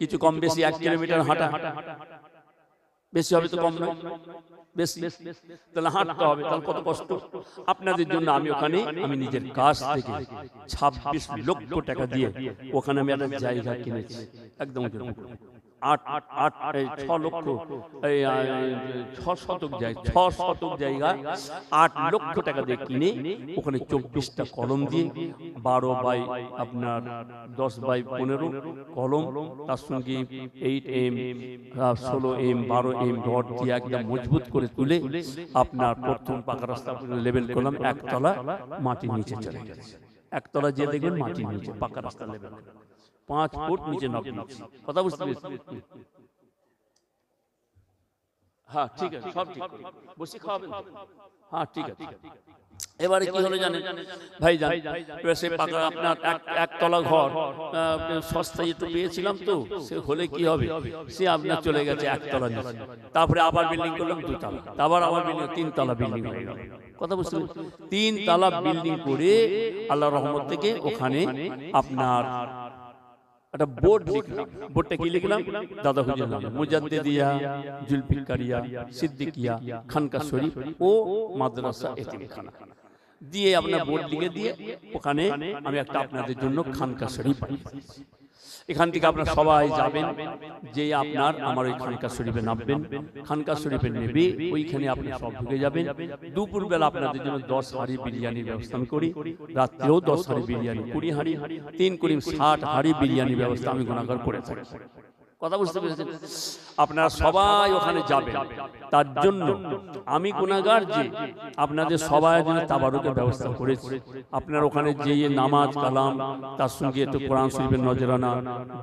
কিছু কম বেশি এক কিলোমিটার হাঁটা। বেশি হবে তো কম নয়। বেশি। তাহলে হাঁটতে হবে। তাহলে কত কষ্ট? আপনাদের জন্য আমি ওখানে আমি নিজের কাজ থেকে ছাব্বিশ লক্ষ টাকা দিয়ে ওখানে আমি একটা জায়গা কিনেছি। একদম আট ছ লক্ষ। এই আহ, ছ শতক জায়গা। ছ শতক জায়গা আট লক্ষ টাকা দিয়ে কিনে ওখানে চব্বিশটা কলম দিয়ে বারো বাই আপনার দশ বাই পনেরো কলম তার সঙ্গে এইট এম ষোলো এম বারো এম দিয়ে একদম মজবুত করে তুলে আপনার প্রথম পাকা রাস্তা লেভেল করলাম একতলা মাটির নিচে চলে গেছে। একতলা যে দেখবেন মাটির নিচে পাকা রাস্তা। লেভেল পাঁচ ফুট নিচে নব কথা বুঝতে পেরেছি হ্যাঁ ঠিক আছে সব ঠিক বসে খাওয়াবেন হ্যাঁ ঠিক আছে। এবারে কি হলো জানেন? ভাই জান সে পাকা আপনার এক একতলা ঘর সস্তায় একটু পেয়েছিলাম তো সে হলে কি হবে? সে আপনার চলে গেছে একতলা নিচে। তারপরে আবার বিল্ডিং করলাম দুতলা তারপর আবার বিল্ডিং তিনতলা বিল্ডিং হয়ে গেল কথা বুঝতে? তিন তলা বিল্ডিং করে আল্লাহ রহমত থেকে ওখানে আপনার একটা বোর্ড লিখলাম। বোর্ডটা কি লিখলাম? দাদা হুজুর। মুজাদ্দিদিয়া জুলফিকারিয়া সিদ্দিকিয়া খানকা শরীফ ও মাদ্রাসা এতিমখানা। দিয়ে আপনার বোর্ড লিখে দিয়ে ওখানে আমি একটা আপনাদের জন্য খানকা শরীফ বানিয়েছি। এখান থেকে আপনারা সবাই যাবেন, যে আপনার আমার ওই খানকা শরীফে নামবেন। খানকা শরীফে নেবে, ওইখানে আপনি সব ঢুকে যাবেন। দুপুর বেলা আপনাদের জন্য দশ হাড়ি বিরিয়ানির ব্যবস্থা আমি করি। রাত্রেও দশ হাড়ি বিরিয়ানি, কুড়ি হাড়ি, তিন কুড়ি ষাট হাড়ি বিরিয়ানির ব্যবস্থা আমি গুণাগর করে থাকি। কথা বুঝতে পেরেছেন? আপনারা সবাই ওখানে যাবেন। তার জন্য আমি গুণাগার যে আপনাদের সবাই জন্য তাবারুকের ব্যবস্থা করেছি। আপনার ওখানে যে নামাজ কালাম তার সঙ্গে একটু কোরআন শরীফের নজরানা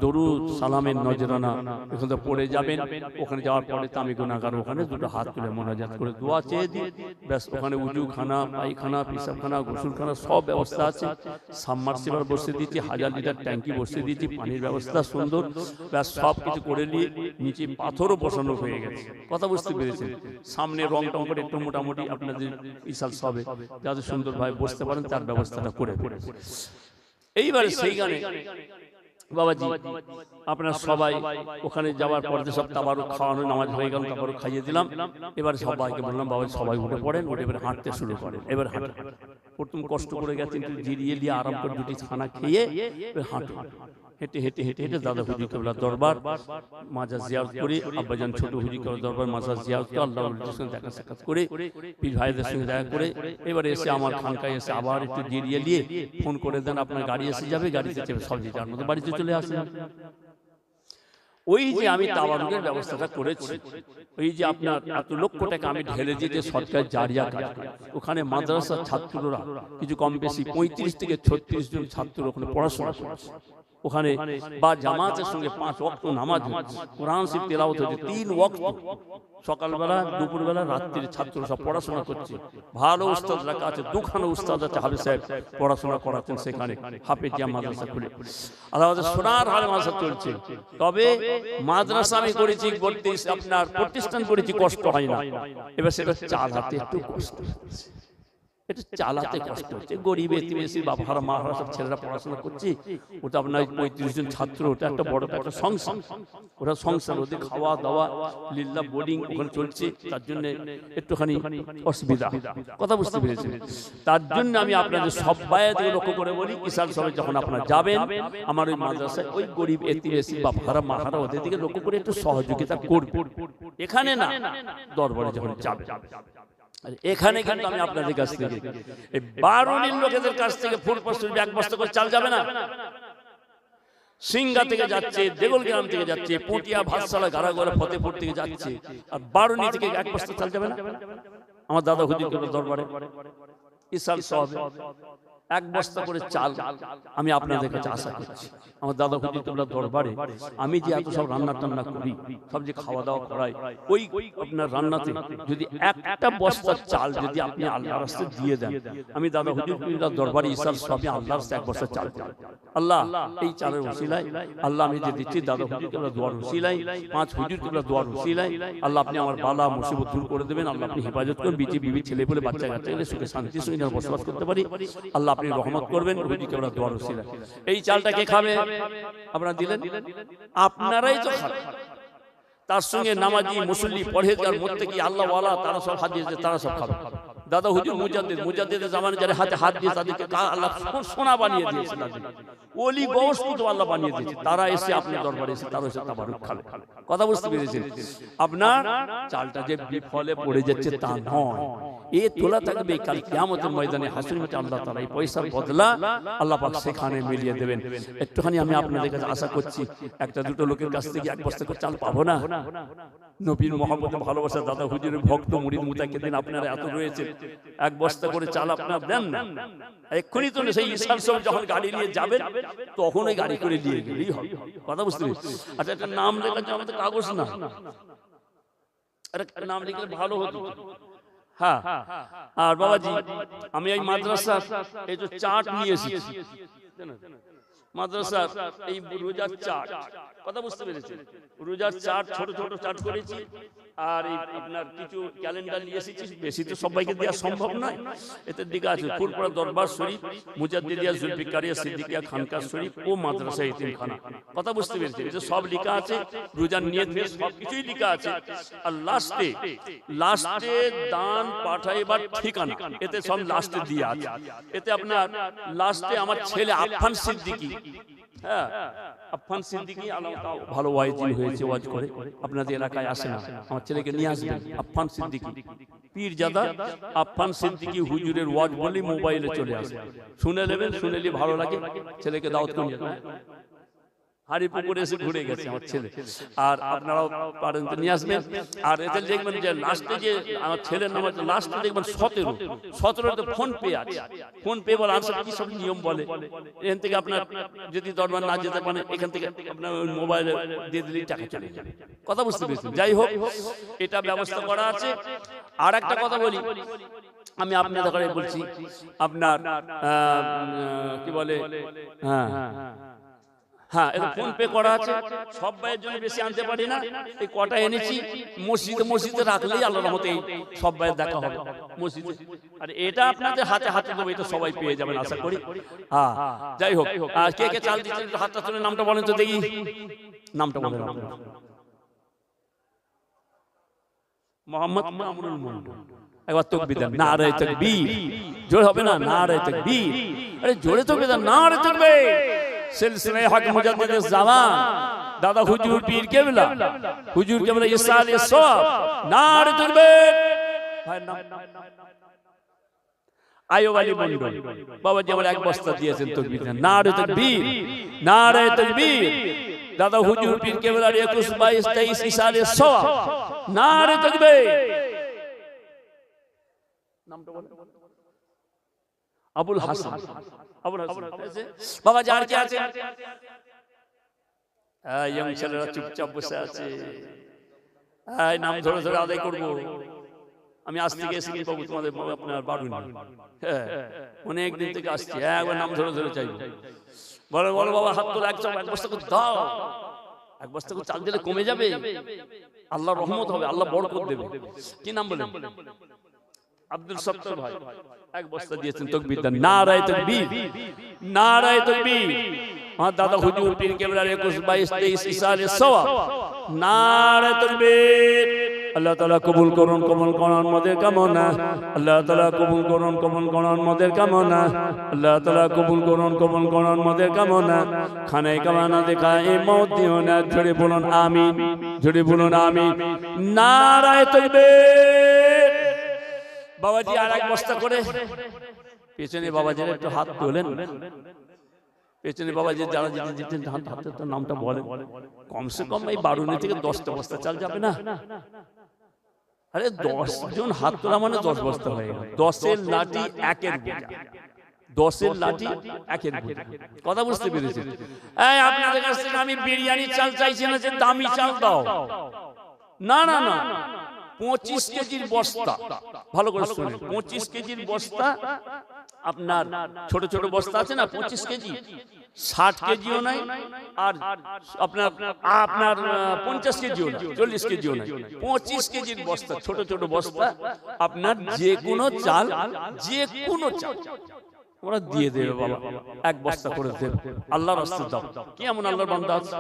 দরুদ সালামের নজরানা। এখান থেকে পড়ে যাবেন ওখানে যাওয়ার পরে তো আমি গুণাগার ওখানে দুটো হাত তুলে মোনাজাত করে দোয়া চেয়ে দিই ব্যাস ওখানে উজুখানা পায়খানা পিসাবখানা গোসলখানা সব ব্যবস্থা আছে সাবমার্সিবল বসে দিয়েছি হাজার লিটার ট্যাঙ্কি বসে দিয়েছি পানির ব্যবস্থা সুন্দর ব্যাস সব কিছু করে নিয়ে নিচে পাথরও বসানো হয়ে গেছে। কথা বুঝতে পেরেছেন? সামনে রং টং করে একটু মোটামুটি আপনাদের বিশাল সবে যাতে সুন্দরভাবে বসতে পারেন, তার ব্যবস্থাটা করে এইবারে সেই গানে বাবাজি, আপনারা সবাই ওখানে যাওয়ার পরে সব তাবারু খাওয়ানো নামাজ হয়ে গেল তাবারু খাইয়ে দিলাম। এবার সবাইকে বললাম বাবা সবাই উঠে পড়েন, উঠে এবার হাঁটতে শুরু করেন। এবার হাঁটে প্রথম কষ্ট করে গেছেন জিরিয়ে দিয়ে আরাম করে দুটি খানা খেয়ে হাঁটুন। হেঁটে হেঁটে হেঁটে হেঁটে দাদা হুজুর কেবলা দরবার মাজা জিয়ারত করে আব্বাজান ছোট হুজুর কেবলা দরবার মাজা জিয়ারত করে আল্লাহ সঙ্গে দেখা সাক্ষাৎ করে পীর ভাইদের সঙ্গে দেখা করে এবারে এসে আমার খানকায় এসে আবার একটু জিরিয়ে নিয়ে ফোন করে দেন আপনার গাড়ি এসে যাবে গাড়িতে চেপে সব যে যার মতো বাড়িতে চলে আসেন। ওই যে আমি তাবারুকের ব্যবস্থাটা করেছি ওই যে আপনার এত লক্ষ টাকা আমি ঢেলে দিয়ে যে সরকার জারিয়া কাজ। ওখানে মাদ্রাসার ছাত্ররা কিছু কম বেশি পঁয়ত্রিশ থেকে ছত্রিশ জন ছাত্র ওখানে পড়াশোনা করছে ওখানে বা জামাতের সঙ্গে পাঁচ ওয়াক্ত নামাজ কোরআন শিব তেলাওয়াত হচ্ছে তিন ওয়াক্ত। সকালবেলা দুপুরবেলা রাত্রির ছাত্র সব পড়াশোনা করছে। ভালো উস্তাদ রাখা আছে। দুখানো উস্তাদ আছে হাবিব সাহেব। পড়াশোনা করাচ্ছেন সেখানে। হাফেজিয়া মাদ্রাসা খুলে। আল্লাহ সোনার হাল মাদ্রাসা চলছে। তবে মাদ্রাসা আমি করেছি বলতে আপনার প্রতিষ্ঠান করেছি কষ্ট হয় না। এবার সেটা চালাতে একটু কষ্ট হচ্ছে। এটা চালাতে কষ্ট হচ্ছে। গরিব এতিমেসি বাবারা মাহারা সব ছেলেরা পড়াশোনা করছে। ওটা আপনার পঁয়ত্রিশ জন ছাত্র, ওটা একটা বড় একটা সংসার। ওরা সংসার, ওদের খাওয়া, দাওয়া লিল্লা বোর্ডিং ওখানে চলছে। তার জন্য একটুখানি অসুবিধা। কথা বুঝতে পেরেছি তার জন্য আমি আপনাদের সবাই থেকে লক্ষ্য করে বলি। ইসাল সবাই যখন আপনারা যাবেন, আমার ওই মাদ্রাসায় ওই গরিব এতিমেসি বা ভাড়া ওদের দিকে লক্ষ্য করে একটু সহযোগিতা করবে এখানে না, দরবারে যখন যাবে এখানে কিন্তু আমি আপনাদের কাছ থেকে এই বারো নীল লোকেদের কাছ থেকে ফুল প্রস্তুত এক বস্তা করে চাল যাবে না? সিঙ্গা থেকে যাচ্ছে দেগল গ্রাম থেকে যাচ্ছে, পটিয়া, ভাতশালা গাড়াগড়া ফতেপুর থেকে যাচ্ছে। আর বারুনি থেকে এক বস্তা চাল যাবে না? আমার দাদা হুজুর দরবারে। ইসাল সব এক বস্তা করে চাল আমি আপনাদের কাছে আশা করছি। আমার দাদা হুজুর কেবল দরবারে আমি যে এত সব রান্না টান্না করি সব যে খাওয়া দাওয়া করাই ওই আপনার রান্নাতে যদি একটা চাল যদি আপনি আল্লাহ রাস্তায় দিয়ে দেন আমি দাদা হুজুর কেবল দরবারে ইসাল সবই আল্লাহ রাস্তায় এক বস্তা চাল। আল্লাহ এই চালের ওসিলায় আল্লাহ আমি যে দিচ্ছি দাদা হুজুর কেবল দোয়ার ওসিলায় পাঁচ হুজুর কেবল দোয়ার ওসিলায় আল্লাহ আপনি আমার বালা মুসিবত দূর করে দেবেন আল্লাহ আপনি হেফাজত করুন বিচি বিবি ছেলে বলে বাচ্চা কাচ্চা সুখে শান্তি সঙ্গে যেন বসবাস করতে পারি। আল্লাহ আপনি রহমত করবেন হুজুর কেবলা দোয়ার ওসিলা এই চালটা কে খাবে? আপনারা দিলেন। আপনারাই তো তার সঙ্গে নামাজি, মুসল্লি, পরহেজগার মধ্যে কি আল্লাহ ওয়ালা তারা সব হাত দিয়েছে, তারা সব খাবে। দাদা হুজুর, মুজাদ্দিদ, মুজাদ্দিদের জামানে যারা হাতে হাত দিয়ে তাদেরকে আল্লাহ সোনা বানিয়ে দিয়েছে ওলি গৌস কিন্তু আল্লাহ বানিয়ে দিয়েছে। তারা এসে আপনার দরবারে এসে তারা এসে তাবারুক খাবে। কথা বুঝতে পেরেছেন? আপনার চালটা যে বিফলে পড়ে যাচ্ছে তা নয়। এ তোলা থাকবে কাল কিয়ামতের ময়দানে হাসির মধ্যে আল্লাহ তাআলা এই পয়সার বদলা আল্লাহ পাক সেখানে মিলিয়ে দেবেন। একটুখানি আমি আপনাদের কাছে আশা করছি একটা দুটো লোকের কাছ থেকে এক বস্তা করে চাল পাবো না। নবীন মোহাম্মদের ভালোবাসা দাদা হুজুরের ভক্ত মুরিদ মুতাকে দিন আপনারা এত রয়েছে। এক বস্তা করে চাল আপনার দেন এক্ষুনি তো সেই ঈশান সব যখন গাড়ি নিয়ে যাবেন তখন ওই গাড়ি করে নিয়ে গেলেই হবে। কথা বুঝতে আচ্ছা একটা নাম লেখা আছে আমাদের কাগজ না। একটা নাম লিখলে ভালো হতো। হ্যাঁ আর বাবাজি আমি এই মাদ্রাসা এই যে চাট নিয়ে এসেছি। মাদ্রাসা এই রোজার চাট। কথা বুঝতে পেরেছি রোজার চাট ছোট ছোট চাট করেছি। আর এই আপনার কিছু ক্যালেন্ডার নিয়ে এসেছি বেশি তো সবাইকে দেওয়া সম্ভব নয়। এতে দিকে আছে ফুরপুরা দরবার শরীফ মুজাদ্দিদিয়া জুলফিকারিয়া সিদ্দিকিয়া খানকা শরীফ ও মাদ্রাসা ইতিমখানা। কথা বুঝতে পেরেছি এটা সব লেখা আছে রোজার নিয়ত নিয়ে সব কিছুই লেখা আছে। আর লাস্টে লাস্টে দান পাঠাইবার ঠিকানা এতে সব লাস্টে দিয়ে আছে। এতে আপনার লাস্টে আমার ছেলে আফফান সিদ্দিকী হ্যাঁ আফফান সিদ্দিকী আল্লাহ ভালো ওয়াইজিন হয়েছে ওয়াজ করে। আপনাদের এলাকায় আসে না। আমার ছেলেকে নিয়ে আসবেন। আফফান সিদ্দিকী। পীরজাদা আফফান সিদ্দিকী হুজুরের ওয়াজ বলি মোবাইলে চলে আসে। শুনে নেবেন, শুনে নিলে ভালো লাগে। ছেলেকে দাওয়াত করে। নিয়ে যাবেন। হাড়ি পুকুরে এসে ঘুরে গেছে আমার ছেলে। আর আপনারাও পারেন তো নিয়ে আসবেন। আর এতে দেখবেন যে লাস্টে যে আমার ছেলের নাম আছে লাস্টে দেখবেন সতেরো। সতেরোতে ফোন পে আছে। ফোন পে বলে আনসার কি সব নিয়ম বলে? এখান থেকে আপনার যদি দরবার না যেতে পারে এখান থেকে আপনার মোবাইলে দিয়ে দিলেই টাকা চলে যাবে। কথা বুঝতে পেরেছি যাই হোক এটা ব্যবস্থা করা আছে। আর একটা কথা বলি। আমি আপনাদের বলছি আপনার কি বলে হ্যাঁ হ্যাঁ এটা ফোন পে করা আছে। সব ভাইয়ের জন্য বেশি আনতে পারি না। এই কটা এনেছি মসজিদে মসজিদে রাখলেই আল্লাহর মতে সব ভাইয়ের দেখা হবে। মসজিদে। আর এটা আপনাদের হাতে হাতে দেবো এটা সবাই পেয়ে যাবেন আশা করি। হ্যাঁ যাই হোক আর কে কে চাল দিচ্ছেন হাতটা তুলে নামটা বলেন তো দেখি। নামটা বলেন মোহাম্মদ মামুনুল মন্ডল একবার তকবীর দেন। নারে তকবীর। জোরে হবে না? নারে তকবীর। আরে জোরে তকবীর দেন। নারে তকবীর। সিলসিলায়ে হক মুজাদ্দিদের জামান। দাদা হুজুর পীর কেবলা। হুজুর কেবলা ইসাল ইসওয়াব নারে নাম। আয়ুব আলী মন্ডল বাবাজি আমার এক বস্তা দিয়েছেন তকবীর। নারে তকবীর। নারে তকবীর। দাদা হুজুর পীর কেবলার একুশ বাইশ তেইশ ইসালে সওয়াব। নারে তকবীর। নামটা বলেন। আবুল হাসান। আবুল হাসান। বাবা যার কি আছে? ইয়ং ছেলেরা চুপচাপ বসে আছে। এই নাম ধরে ধরে আদায় করব। আমি আজ থেকে এসে গিয়ে পাবো তোমাদের আপনার বাড়ুন হ্যাঁ অনেক দিন থেকে আসছি। হ্যাঁ একবার নাম ধরে ধরে চাইব। বলো বলো বাবা হাত তোলা এক চাপ এক বস্তা করে দাও। এক বস্তা করে চাল দিলে কমে যাবে। আল্লাহ রহমত হবে আল্লাহ বড় করে দেবে। কি নাম বলেন? আব্দুল সত্তর ভাই। এক বস্তা দিয়েছেন তকবীর দেন নারায় তকবীর। নারায় তকবীর। আমার দাদা হুজুর পীর কেবলার একুশ বাইশ তেইশ ইসালে সওয়াব। নারায় তকবীর। আল্লাহ তালা কবুল করুন কবুল করুন মদের কামনা। আল্লাহ তালা কবুল করুন কবুল করুন মদের কামনা। আল্লাহ তালা কবুল করুন কবুল করুন মদের কামনা। খানে কামানা দেখা না বলুন আমিন। ঝরে বলুন আমিন। নারায় তকবীর। বাবাজি আর এক বস্তা করে। পেছনে বাবাজির একটু হাত তোলেন পেছনে বাবাজি যারা যারা যেতেন হাত হাতে তো নামটা বলে। কমসে কম এই বারুনি থেকে দশটা বস্তা চাল যাবে না। আরে দশ জন হাত তোলা মানে দশ বস্তা হয়ে গেল। দশের লাঠি একের বোঝা। দশের লাঠি একের বোঝা। কথা বুঝতে পেরেছি এই আপনাদের কাছ থেকে আমি বিরিয়ানি চাল চাইছি না যে দামি চাল দাও। না না না। পঁচিশ কেজির বস্তা। ভালো করে শুনে পঁচিশ কেজির বস্তা আপনার ছোট ছোট বস্তা আছে না? পঁচিশ কেজি। ষাট কেজিও নাই। আর আপনার আপনার পঞ্চাশ কেজিও না চল্লিশ কেজিও নাই। পঁচিশ কেজির বস্তা ছোট ছোট বস্তা। আপনার যে কোনো চাল যে কোনো চাল। ওরা দিয়ে দেবে বাবা। এক বস্তা করে দেবে। আল্লাহর রাস্তা দাও। কি এমন আল্লাহর বান্দা আছে?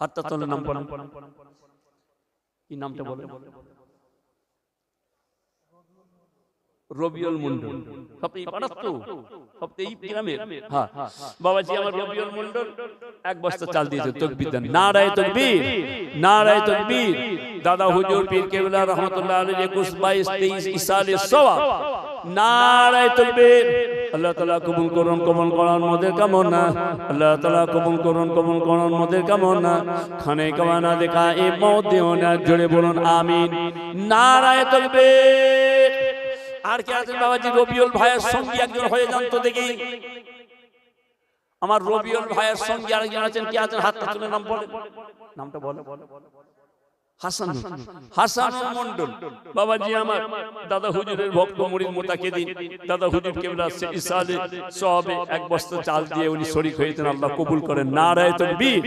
হাতটা তোলে নাম পড়ান কি নামটা বলে রবিউল মন্ডল সবই পারাত তো এই গ্রামের হ্যাঁ। বাবাজি আমার রবিউল মন্ডল এক বস্তা চাল দিয়েছে তকবীর দেন নারায় তকবীর। নারায় তকবীর। দাদা হুজুর পীর কেবলা রহমাতুল্লাহ আলাইহি 21 22 23 ইসালে সওয়াব। নারায়ে তকবীর। আল্লাহ তাআলা কবুল করুন, কবুল করার মধ্যে কামনা। আল্লাহ তাআলা কবুল করুন, কবুল করার মধ্যে কামনা। খানে কামানা দেখা মত দিও না, জোরে বলুন, আমিন। নারায়ে তকবীর। আর কে আছেন বাবাজি? রবিউল ভাইয়ের সঙ্গী একজন হয়ে যান তো দেখি। আমার রবিউল ভাইয়ের সঙ্গী আরেকজন আছেন, কে আছেন? হাতটা তুলে নাম বলে নামটা বলে হাসান হাসান মন্ডল বাবাজি আমার দাদা হুজুরের ভক্ত মুরিদ মোতাকে দিন। দাদা হুজুর কেবলা ইসালে সবে এক বস্তা চাল দিয়ে উনি শরীক হয়েছেন। আল্লাহ কবুল করেন। নারায় তকবীর।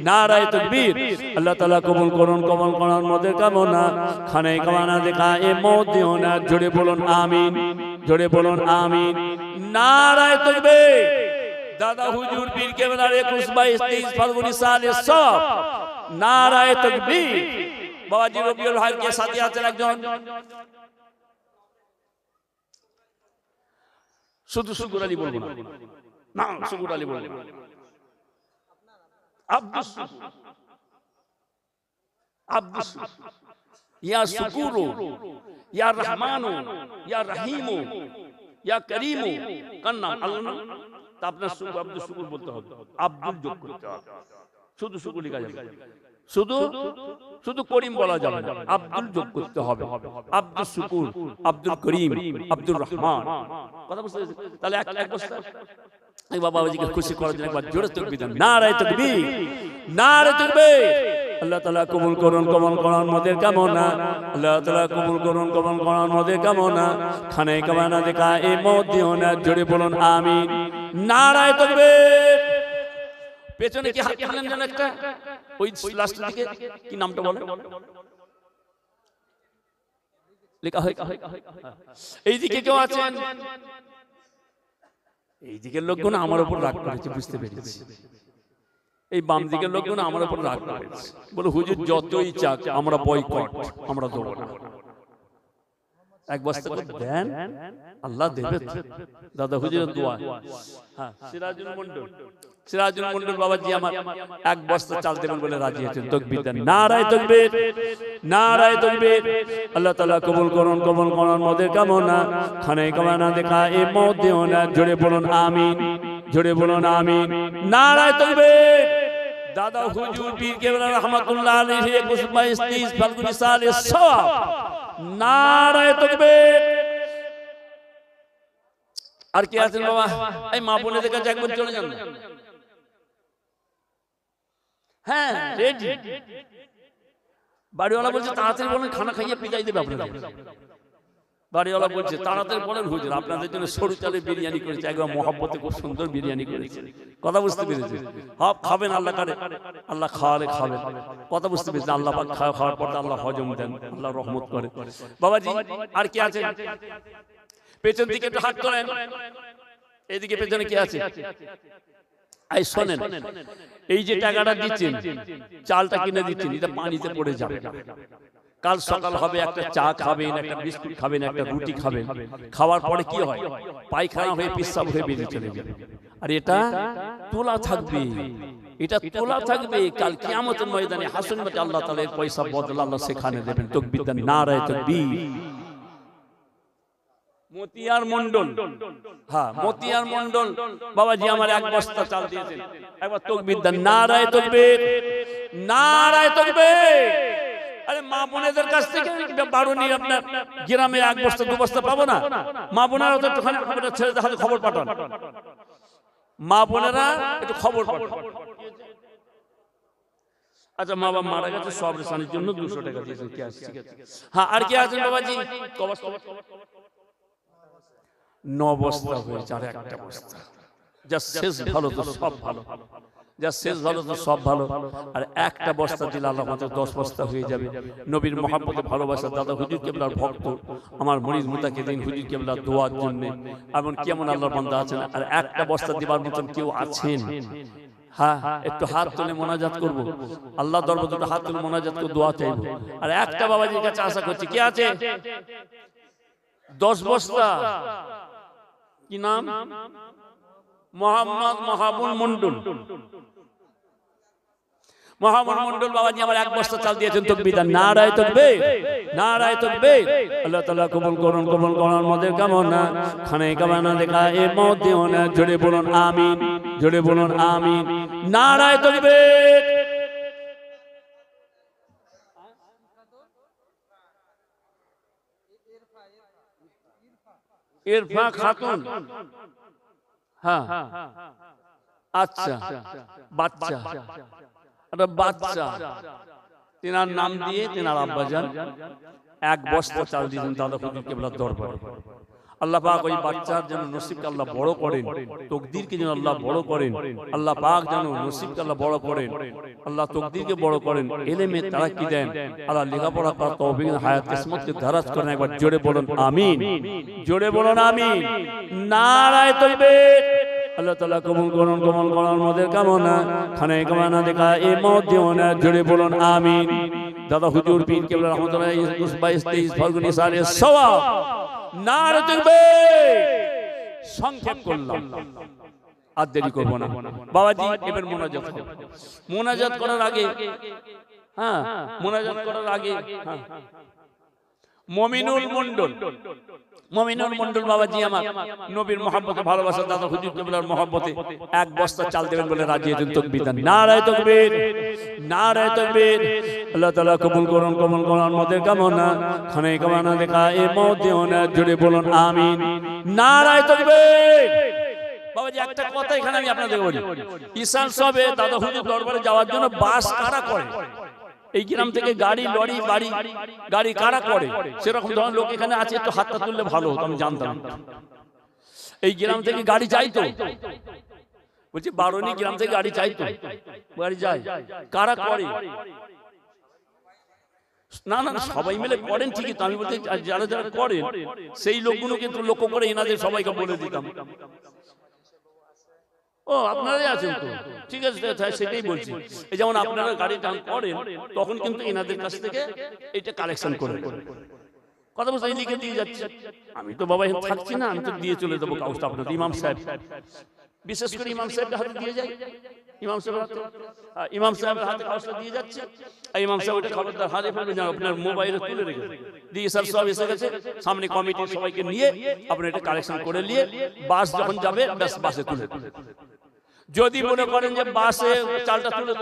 নারায় তকবীর। আল্লাহ তাআলা কবুল করুন কবুল করার মধ্যে কামনা। খানে কামানা দেখা এ মত দিও না জোরে বলুন আমিন। জোরে বলুন আমিন। নারায় তকবীর। দাদা হুজুর পীর কেবলার 21 22 23 ফাল্গুনি সালে সব। নারায় তকবীর। বাবাজি রবিউল কে সাথে আছেন একজন? শুধু সুগুর আলী বলব না। সুগুর আলী বলব। আব্দুস শুকুর। আব্দুস শুকুর। ইয়া শুকুরু ইয়া রহমানু, ইয়া রহিমু, ইয়া আব্দুল শুকুর বলতে হবে। আব্দুল যোগ করতে হবে। শুধু শুকুর লেখা যাবে শুধু শুধু করিম বলা যাবে না। আব্দুল যোগ করতে হবে। আব্দুল শুকুর আব্দুল করিম আব্দুল রহমান। কথা বুঝতে? তাহলে এক এক বস্তা। এই বাবা বাবাজিকে খুশি করার জন্য একবার জোরে তকবীর দেন। নারায়ে তাকবীর নারায়ে তাকবীর। আল্লাহ তাআলা কবুল করুন কবুল করার মধ্যে কামনা। আল্লাহ তাআলা কবুল করুন কবুল করার মধ্যে কামনা। খানে কামানা দেখা এই মত দিও না জোরে বলুন আমিন। নারায়ে তাকবীর। পেছনে কি হাত তুলেন যেন একটা? ওই লাস্টের দিকে কি নামটা বলে লেখা হয়? এইদিকে কেউ আছেন? এই দিকের লোকগুলো আমার উপর রাগ করেছে বুঝতে পেরেছি। এই বাম দিকের লোকগুলো আমার উপর রাগ করেছে। বলে হুজুর যতই চাক আমরা বয়কট আমরা দেবো না। এক বস্তা করে দেন আল্লাহ দেবে দাদা হুজুরের দোয়া। হ্যাঁ সিরাজুল মন্ডল সিরাজুল মন্ডল বাবাজি আমার এক বস্তা চাল দেবেন বলে রাজি আছেন। তকবীর দেন। নারায় তকবীর নারায় তকবীর। আল্লাহ তাআলা কবুল করুন কবুল করার মধ্যে কামনা। খানে কামনা দেখা এ মত দিও না জোরে বলুন আমিন জোরে বলুন আমিন। নারায় তকবীর। দাদা হুজুর পীর কেবলা রহমাতুল্লাহ আলাইহি 21 22 30 ফাল্গুনি সালে সওয়াব। নারায় তকবীর। আর কি আছেন বাবা? এই মা বোনেদের কাছে একবার চলে যান। হ্যাঁ রেডি। বাড়িওয়ালা বলছে তাড়াতাড়ি বলেন খানা খাইয়ে পিজাই দেবে আপনাদের বাড়িওয়ালা বলছে তাড়াতাড়ি বলেন হুজুর আপনাদের জন্য সরু চালে বিরিয়ানি করেছে একবার মহাব্বতে খুব সুন্দর বিরিয়ানি করেছে। কথা বুঝতে পেরেছে। হব খাবেন আল্লাহ কারে। আল্লাহ খাওয়ালে খাবেন। কথা বুঝতে পেরেছে আল্লাহ পাক খাওয়া খাওয়ার পর আল্লাহ হজম দেন আল্লাহ রহমত করে। বাবাজি আর কি আছে পেছন দিকে একটু হাত করেন এইদিকে পেছনে কি আছে? এই শোনেন, এই যে টাকাটা দিচ্ছেন, চালটা কিনে দিচ্ছেন, এটা পানিতে পড়ে যাবে। কাল সকাল হবে, একটা চা খাবেন, একটা বিস্কুট খাবেন, একটা রুটি খাবেন। খাওয়ার পরে কি হয়? পায়খানা হয়ে পিসাব হয়ে বেরিয়ে চলে যাবে। আর এটা তোলা থাকবে। এটা তোলা থাকবে। কাল কিয়ামতের ময়দানে হাসন আল্লাহ তাআলা পয়সা, বদল আল্লাহ সেখানে দেবেন। তকবীর দেন, নারায়ে তকবীর। মতিয়ার মন্ডল হ্যাঁ মতিয়ার মন্ডল বাবাজি আমার এক বস্তা চাল দিয়েছেন একবার তকবীর দেন নারায়ে তকবীর নারায়ে তকবীর আরে মা বোনেদের কাছ থেকে আপনার গ্রামে এক বস্তা দু বস্তা পাবো না মা বোনেরা তো একটুখানি আমাদের ছেলেদের হাতে খবর পাঠান মা বোনেরা একটু খবর পাঠান আচ্ছা মা বাবা মারা গেছে সব রেশনের জন্য দুশো টাকা দিয়েছেন কি আছে ঠিক আছে হ্যাঁ আর কি আছেন বাবাজি? ন বস্তা হয়েছে আর একটা বস্তা যা শেষ ভালো তো সব ভালো। যা শেষ ভালো তো সব ভালো। আর একটা বস্তা দিলে আল্লাহ মাত্র দশ বস্তা হয়ে যাবে। নবীর মহাব্বতে ভালোবাসা দাদা হুজুর কেবলার ভক্ত আমার মরিজ মুতাকে দিন হুজুর কেবলার দোয়ার জন্য। এমন কেমন আল্লাহর বান্দা আছেন? আর একটা বস্তা দিবার মতন কেউ আছেন? হ্যাঁ একটু হাত তুলে মোনাজাত করব। আল্লাহ দরবার দুটো হাত তুলে মোনাজাত করে দোয়া চাইব। আর একটা বাবাজির কাছে আশা করছি কি আছে? দশ বস্তা। কি নাম? মোহাম্মদ মহাবুল মন্ডল। মোহাম্মদ মন্ডল বাবাজি আমার এক বস্তা চাল দিয়েছেন তকবিদার নারায় তকবে নারায় তকবে আল্লাহ তাআলা কবুল করুন কবুল করুন মদের কামনা। খানে কামনা দেখা এ মধ্যে না জোরে বলুন, আমিন। জোরে বলুন, আমিন। নারায় তকবে ইরফা খাতুন। হ্যাঁ। আচ্ছা। বাচ্চা। একটা বাচ্চা। তেনার নাম দিয়ে তেনার আব্বাজান এক বস্তা চাল দিয়েছেন দাদা হুজুর কেবলার দরবারে। আল্লাহ পাক ওই বাচ্চার যেন নসিবকে আল্লাহ বড় করেন, তকদিরকে যেন আল্লাহ বড় করেন, আল্লাহ পাক যেন নসিবকে আল্লাহ বড় করেন, আল্লাহ তকদিরকে বড় করেন, এলেমে তারা কি দেন? আল্লাহ লেখাপড়া করা তৌফিক হায়াত কিসমতকে ধারাজ করেন, একবার জোরে বলুন, আমিন। জোরে বলুন, আমিন। নারায় তৈবের আল্লাহ তালা কবুল করুন কবুল করুন মদের কামনা। খানে কামনা দেখা, এ মধ্যে না জোরে বলুন, আমিন। দাদা হুজুর পীর কেবল রহমতুল্লাহ বাইশ তেইশ, ফলগুনি সালে সওয়াব। নার তুলবে সংক্ষেপ করলাম। আর দেরি করব না। বাবাজি এবার মোনাজাত। মোনাজাত করার আগে হ্যাঁ মোনাজাত করার আগে হ্যাঁ। মমিনুল মন্ডল মমিনুল মন্ডল বাবাজি আমার নবীর মহাব্বতে ভালোবাসা দাদা হুজুর কেবলার মহাব্বতে এক বস্তা চাল দেবেন বলে রাজি হয়েছেন তকবির নারায় তকবীর নারায় তকবীর। আল্লাহ তাআলা কবুল করুন কবুল করুন মদের কামনা। খানে কামনা দেখা এ মধ্যে না জুড়ে বলুন আমিন। নারায় তকবীর। বাবাজি একটা কথা এখানে আমি আপনাদের বলি। ঈশান সবে দাদা হুজুর দরবারে যাওয়ার জন্য বাস কারা করে? এই গ্রাম থেকে গাড়ি লরি বাড়ি গাড়ি কারা করে সেরকম ধরনের লোক এখানে আছে একটু হাতটা তুললে ভালো হতো আমি জানতাম। এই গ্রাম থেকে গাড়ি চাইতো? বলছি বারোনি গ্রাম থেকে গাড়ি চাইতো? গাড়ি যায়। কারা করে না না সবাই মিলে করেন ঠিকই তো আমি বলতে যারা যারা করেন সেই লোকগুলো কিন্তু লক্ষ্য করে এনাদের সবাইকে বলে দিতাম। ও, আপনারাই আছেন তো। ঠিক আছে সেটাই বলছি। এই যেমন আপনারা গাড়ি টান করেন, তখন কিন্তু এনাদের কাছ থেকে এটা কালেকশন করে কথা এই লিখে দিয়ে যাচ্ছে। আমি তো বাবা থাকছি না, আমি তো দিয়ে চলে যাব কাগজটা আপনাদের। ইমাম সাহেব, বিশেষ করে ইমাম সাহেবটা হাতে দিয়ে যাই। ইমাম হ্যাঁ, ইমাম সাহেবের হাতে দিয়ে যাচ্ছে। আর ইমাম সাহেব ওটা খবরদার হাতে আপনার মোবাইলে তুলে রেখে দিয়ে স্যার সব এসে গেছে সামনে কমিটির সবাইকে নিয়ে আপনি এটা কালেকশন করে নিয়ে বাস যখন যাবে ব্যাস বাসে তুলে যদি মনে করেন যে বাসে চালটা তুলে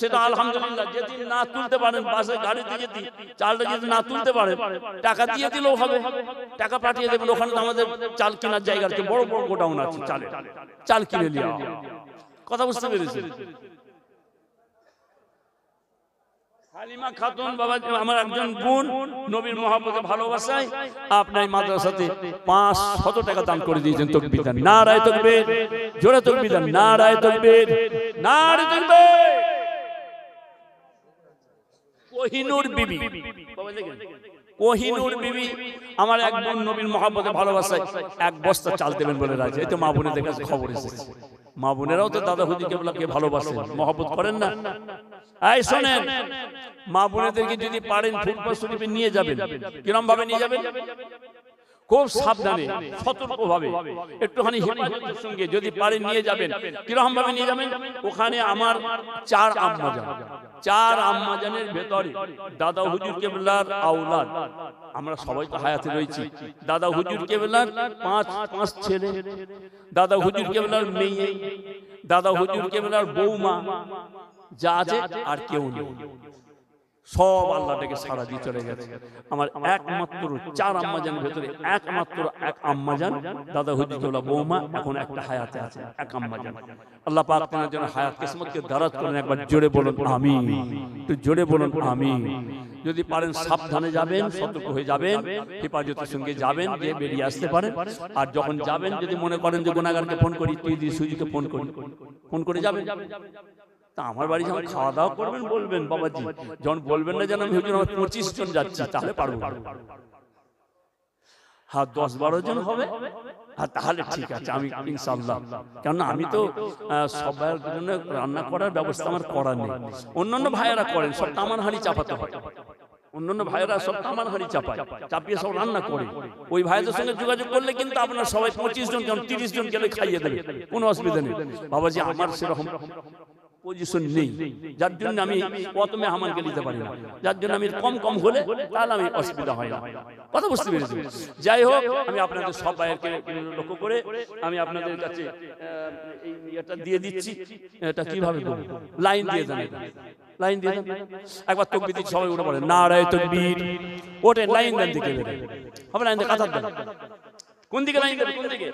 সেটা আলহামদুলিল্লাহ যদি না তুলতে পারেন বাসে গাড়িতে যদি চালটা যদি না তুলতে পারেন টাকা দিয়ে দিলেও হবে। টাকা পাঠিয়ে দেবেন ওখানে আমাদের চাল কেনার জায়গা আছে বড় বড় গোডাউন আছে চালে চাল কিনে নিয়ে। কথা বুঝতে পেরেছেন হালিমা খাতুন বাবা আমার একজন বোন নবীর মহাপতে ভালোবাসায় আপনার মাদ্রাসাতে পাঁচ শত টাকা দান করে দিয়েছেন তকবির দান নারায় তকবীর জোরে তকবির দান নারায় তকবীর নারায় তকবীর। কোহিনুর বিবি। বাবা দেখেন। কোহিনুর বিবি আমার এক বোন নবীর মহাপতে ভালোবাসায় এক বস্তা চাল দেবেন বলে রাজি। এই তো মা বোনেদের কাছে খবর এসেছে। মা বোনেরাও তো দাদা হুদি কেবলাকে ভালোবাসেন মহব্বত করেন না। এই শোনেন মা বোনেদেরকে যদি পারেন ফুটপাথ শরীফে নিয়ে যাবেন। কিরম ভাবে নিয়ে যাবেন? খুব সাবধানে সতর্ক ভাবে একটুখানি হেফাজতের সঙ্গে যদি পারেন নিয়ে যাবেন কীরকম ভাবে নিয়ে যাবেন? ওখানে আমার চার আম্মাজান। চার আম্মাজানের ভেতরে দাদা হুজুর কেবলার আউলাদ আমরা সবাই তো হায়াতে রয়েছি। দাদা হুজুর কেবলার পাঁচ পাঁচ ছেলে। দাদা হুজুর কেবলার মেয়ে। দাদা হুজুর কেবলার বৌমা। যা আছে আর কেউ নেই। সব আল্লাহটাকে সারা দিয়ে চলে গেছে। আমার একমাত্র চার আম্মাজানের ভেতরে একমাত্র এক আম্মাজান দাদা হুজুরুল্লাহ বৌমা এখন একটা হায়াতে আছে এক আম্মাজান। আল্লাহ পাক তোমার জন্য হায়াত কিসমতকে দারাজ করেন একবার জোরে বলুন আমি একটু জোরে বলুন আমি যদি পারেন সাবধানে যাবেন সতর্ক হয়ে যাবেন হেফাজতের সঙ্গে যাবেন যে বেরিয়ে আসতে পারেন। আর যখন যাবেন যদি মনে করেন যে গুণাগারকে ফোন করি তুই দিয়ে সুজিকে ফোন করি ফোন করে যাবেন। তা আমার বাড়ি যখন খাওয়া দাওয়া করবেন বলবেন বাবাজি যখন বলবেন না যেন আমি হুজুর আমার পঁচিশ জন যাচ্ছি তাহলে পারব হ্যাঁ দশ বারো জন হবে? আর তাহলে ঠিক আছে আমি ইনশাল্লাহ কেননা আমি তো সবার জন্য রান্না করার ব্যবস্থা আমার করার নেই। অন্যান্য ভাইয়েরা করেন সব তামান হাঁড়ি চাপাতে হয়। অন্যান্য ভাইয়েরা সব তামান হাঁড়ি চাপায় চাপিয়ে। সব রান্না করে। ওই ভাইদের সঙ্গে যোগাযোগ করলে কিন্তু আপনার সবাই পঁচিশ জন কেন তিরিশ জন গেলে খাইয়ে দেবে। কোনো অসুবিধা নেই। বাবাজি আমার সেরকম পজিশন নেই। যার জন্য আমি প্রথমে হামানকে নিতে পারি না। যার জন্য আমি কম কম হলে তাহলে আমি অসুবিধা হয় না। কথা বুঝতে পেরেছি যাই হোক আমি আপনাদের সব ভাইয়েরকে লক্ষ্য করে আমি আপনাদের কাছে এটা দিয়ে দিচ্ছি। এটা কীভাবে লাইন দিয়ে দেন লাইন দিয়ে দেন। একবার তকবির দিচ্ছি সবাই উঠে পড়ে নারায় তকবির ওঠে লাইন দেন দিকে হবে লাইন দিয়ে কাতার দেন? কোন দিকে লাইন দেবে কোন দিকে?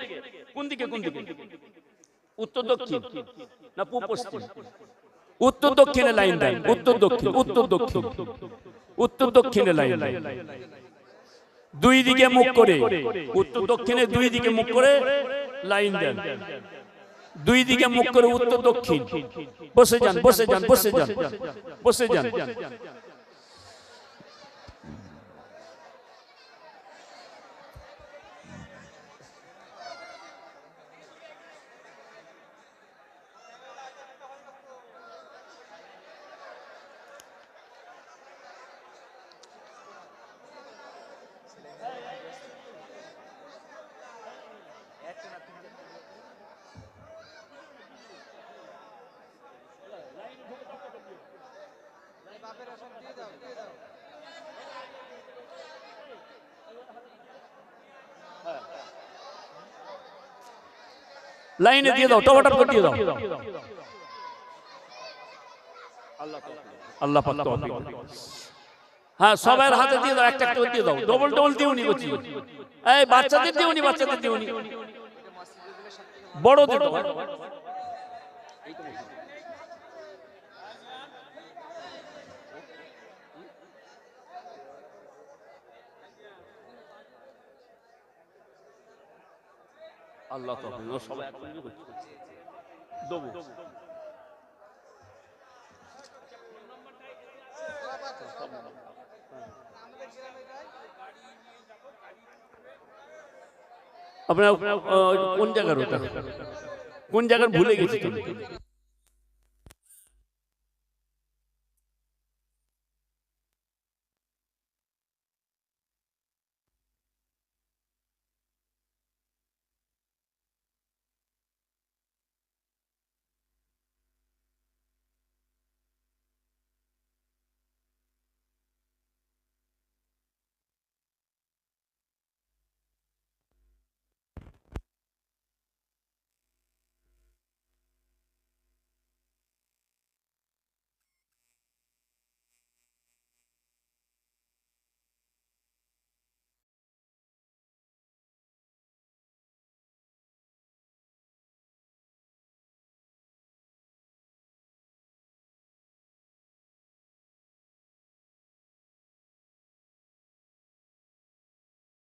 কোন দিকে কোন দিকে? উত্তর দক্ষিণ না পূব পশ্চিম উত্তর দক্ষিণে লাইন দেন। উত্তর দক্ষিণ উত্তর দক্ষিণ উত্তর দক্ষিণে লাইন দেন। দুই দিকে মুখ করে উত্তর দক্ষিণে দুই দিকে মুখ করে লাইন দেন। দুই দিকে মুখ করে উত্তর দক্ষিণ বসে যান বসে যান বসে যান। বসে যান। লাইনে দিয়ে দাও, টপাটপ করে দিয়ে দাও। আল্লাহ। হ্যাঁ সবার হাতে দিয়ে দাও, একটা দিয়ে দাও। ডবল ডবল দিওনি বলছি এই, বাচ্চাদের দিওনি বাচ্চাদের দিওনি বড় দিয়ে দাও। আল্লাহ সবাই আপনার কোন জায়গার কোন জায়গার ভুলে গেছি